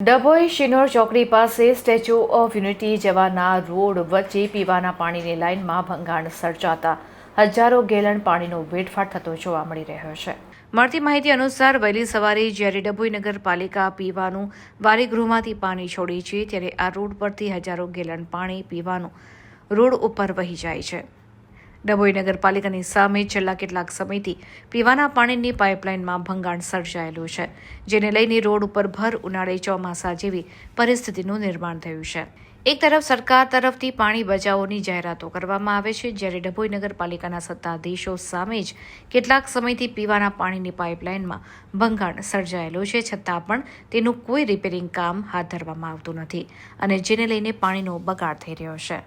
ડભોઈ શિનોર ચોકડી પાસે Statue of Unity જવાના રોડ વચ્ચે પીવાના પાણીની લાઇનમાં ભંગાણ સર્જાતા હજારો ગેલન પાણીનો વેડફાટ થતો જોવા મળી રહ્યો છે. મળતી માહિતી અનુસાર વહેલી સવારે જ્યારે ડભોઈ નગરપાલિકા પીવાનું વારીગૃહમાંથી પાણી છોડી છે, ત્યારે આ રોડ પરથી હજારો ગેલન પાણી પીવાનું રોડ ઉપર વહી જાય છે. ડભોઈ નગરપાલિકાની સામે છેલ્લા કેટલાક સમયથી પીવાના પાણીની પાઇપલાઇનમાં ભંગાણ સર્જાયેલું છે, જેને લઈને રોડ ઉપર ભર ઉનાળે ચોમાસા જેવી પરિસ્થિતિનું નિર્માણ થયું છે. એક તરફ સરકાર તરફથી પાણી બચાવોની જાહેરાતો કરવામાં આવે છે, જ્યારે ડભોઈ નગરપાલિકાના સત્તાધીશો સામે જ કેટલાક સમયથી પીવાના પાણીની પાઇપલાઇનમાં ભંગાણ સર્જાયેલું છે, છતાં પણ તેનું કોઈ રિપેરિંગ કામ હાથ ધરવામાં આવતું નથી અને જેને લઈને પાણીનો બગાડ થઈ રહ્યો છે.